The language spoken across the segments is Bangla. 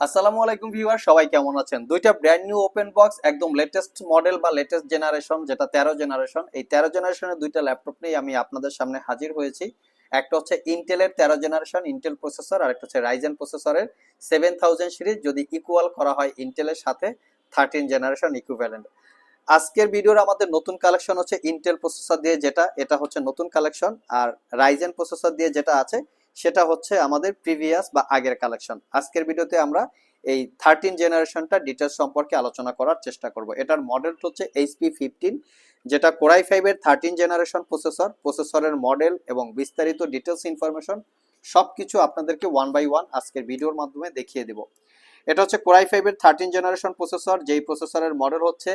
আসসালামু আলাইকুম ভিউয়ার, সবাই কেমন আছেন? দুইটা ব্র্যান্ড নিউ ওপেন বক্স একদম লেটেস্ট মডেল বা লেটেস্ট জেনারেশন যেটা তেরো জেনারেশন এই তেরো জেনারেশনের দুইটা ল্যাপটপ নিয়ে আমি আপনাদের সামনে হাজির হয়েছি। একটা হচ্ছে ইন্টেলের তেরো জেনারেশন ইন্টেল প্রসেসর আর একটা হচ্ছে রাইজেন প্রসেসরের সেভেন থাউজেন্ড সিরিজ যদি ইকুয়াল করা হয় ইন্টেলের সাথে থার্টিন জেনারেশন ইকুইভ্যালেন্ট আজকের ভিডিওর আমাদের নতুন কালেকশন হচ্ছে ইন্টেল প্রসেসর দিয়ে যেটা, এটা হচ্ছে নতুন কালেকশন আর রাইজেন প্রসেসর দিয়ে যেটা আছে সেটা হচ্ছে আমাদের প্রিভিয়াস বা আগের কালেকশন আজকের ভিডিওতে আমরা এই থার্টিন জেনারেশনটা ডিটেলস সম্পর্কে আলোচনা করার চেষ্টা করব। এটার মডেলটা হচ্ছে এইচপি ফিফটিন যেটা কোরাই ফাইভের থার্টিন জেনারেশন প্রসেসর প্রসেসরের মডেল এবং বিস্তারিত ডিটেলস ইনফরমেশন সব কিছু আপনাদেরকে ওয়ান বাই ওয়ান আজকের ভিডিওর মাধ্যমে দেখিয়ে দেব। এটা হচ্ছে কোরাই ফাইভের থার্টিন জেনারেশন প্রসেসর যেই প্রসেসরের মডেল হচ্ছে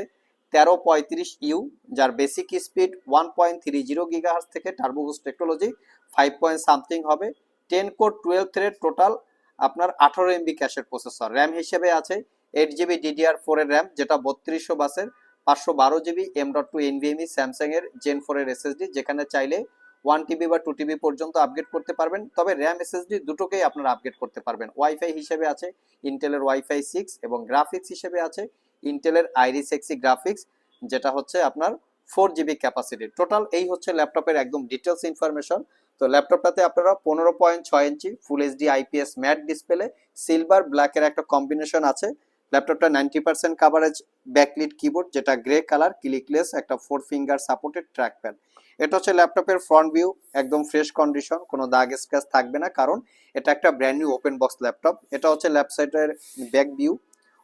তেরো পঁয়ত্রিশ ইউ, যার basic speed one point three zero gigahertz থেকে turbo boost technology five point something হবে। Ten core twelve thread total আপনার আঠারো এমবি ক্যাশের প্রসেসর। র্যাম হিসেবে আছে এইট জিবি ডিডিআর ফোর এর র্যাম যেটা বত্রিশশো বাসের, পাঁচশো বারো GB M dot two NVMe Samsung এর জেন ফোর এর এসএসডি যেখানে চাইলে ওয়ান টিবি বা টু টিবি পর্যন্ত আপগ্রেড করতে পারবেন। তবে র্যাম এসএসডি দুটোকেই আপনারা আপগ্রেড করতে পারবেন। ওয়াইফাই হিসেবে আছে ইন্টেলের ওয়াইফাই সিক্স এবং গ্রাফিক্স হিসেবে আছে ইন্টেলের আইরিস এক্সি গ্রাফিক্স যেটা হচ্ছে আপনার ফোর জিবি ক্যাপাসিটি টোটাল এই হচ্ছে ল্যাপটপের একদম ডিটেলস ইনফরমেশন তো ল্যাপটপটাতে আপনারা পনেরো পয়েন্ট ছয় inch full HD IPS matte display silver ব্ল্যাকের একটা কম্বিনেশন আছে। ল্যাপটপটা ninety percent coverage backlit keyboard যেটা গ্রে কালার ক্লিকলেস একটা four finger supported track pad এটা হচ্ছে ল্যাপটপের ফ্রন্ট ভিউ একদম ফ্রেশ কন্ডিশন কোনো দাগ স্ক্র্যাচ থাকবে না, কারণ এটা একটা brand new open box laptop. এটা হচ্ছে ল্যাপসাইটের back view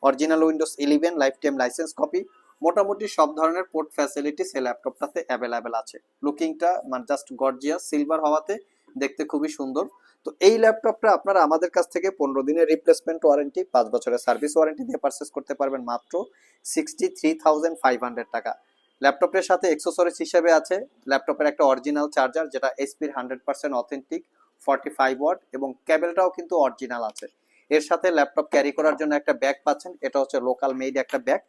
original Windows eleven life time licence copy মোটামুটি সব ধরনের পোর্ট ফ্যাসিলিটিস এই ল্যাপটপটাতে অ্যাভেলেবেল আছে। লুকিংটা মানে জাস্ট গর্জিয়াস সিলভার হওয়াতে দেখতে খুবই সুন্দর। তো এই ল্যাপটপটা আপনারা আমাদের কাছ থেকে পনেরো দিনের রিপ্লেসমেন্ট ওয়ারেন্টি পাঁচ বছরের সার্ভিস ওয়ারেন্টি দিয়ে পারচেস করতে পারবেন মাত্র sixty three thousand five hundred টাকা। ল্যাপটপের সাথে এক্সেসরিজ হিসেবে আছে। ল্যাপটপের একটা অরিজিনাল চার্জার যেটা এসপির hundred percent authentic forty five watt এবং ক্যাবেলটাও কিন্তু অরিজিনাল আছে। এর সাথে ল্যাপটপ ক্যারি করার জন্য একটা ব্যাগ পাচ্ছেন, এটা হচ্ছে লোকাল মেড একটা ব্যাগ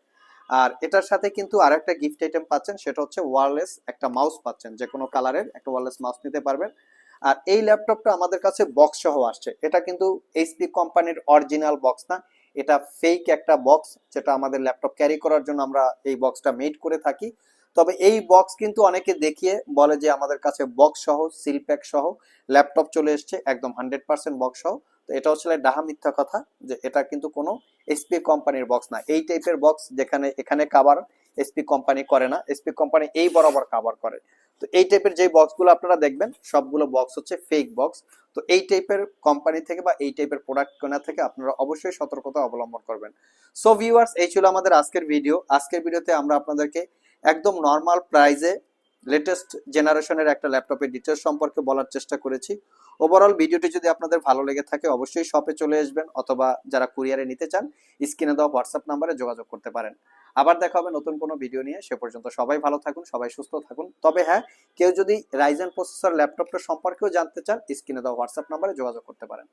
আর এটার সাথে কিন্তু আর একটা গিফট আইটেম পাচ্ছেন, সেটা হচ্ছে ওয়ারলেস একটা মাউস পাচ্ছেন যে কোনো কালারের একটা ওয়ারলেস মাউস নিতে পারবেন। আর এই ল্যাপটপটা আমাদের কাছে বক্স সহ আসছে। এটা কিন্তু এইচপি কোম্পানির অরিজিনাল বক্স না, এটা ফেক একটা বক্স যেটা আমাদের ল্যাপটপ ক্যারি করার জন্য আমরা এই বক্সটা মেড করে থাকি। তবে এই বক্স কিন্তু অনেকে দেখিয়ে বলে যে আমাদের কাছে বক্স সহ সিল প্যাক সহ ল্যাপটপ চলে এসছে, একদম হান্ড্রেড পার্সেন্ট বক্স সহ। তো এটা হচ্ছে ডাহা মিথ্যা কথা যে এটা কিন্তু কোনো এসপি কোম্পানির বক্স না। এই টাইপের বক্স যেখানে, এখানে কাবার এসপি কোম্পানি করে না। এসপি কোম্পানি এই বরাবর কাভার করে। তো এই টাইপের যে বক্সগুলো আপনারা দেখবেন, সবগুলো বক্স হচ্ছে ফেক বক্স তো এই টাইপের কোম্পানি থেকে বা এই টাইপের প্রোডাক্ট কেনা থেকে আপনারা অবশ্যই সতর্কতা অবলম্বন করবেন। সো ভিউয়ার্স এই ছিল আমাদের আজকের ভিডিও আজকের ভিডিওতে আমরা আপনাদেরকে একদম নর্মাল প্রাইজে লেটেস্ট জেনারেশনের একটা ল্যাপটপের ডিটেলস সম্পর্কে বলার চেষ্টা করেছি। ওভারঅল ভিডিওটি যদি আপনাদের ভালো লেগে থাকে, অবশ্যই শপে চলে আসবেন অথবা যারা কুরিয়ারে নিতে চান স্ক্রিনে দেওয়া হোয়াটসঅ্যাপ নাম্বারে যোগাযোগ করতে পারেন। আবার দেখা হবে নতুন কোনো ভিডিও নিয়ে, সে পর্যন্ত সবাই ভালো থাকুন, সবাই সুস্থ থাকুন। তবে হ্যাঁ কেউ যদি রাইজেন প্রসেসর ল্যাপটপটা সম্পর্কেও জানতে চান স্ক্রিনে দেওয়া হোয়াটসঅ্যাপ নাম্বারে যোগাযোগ করতে পারেন।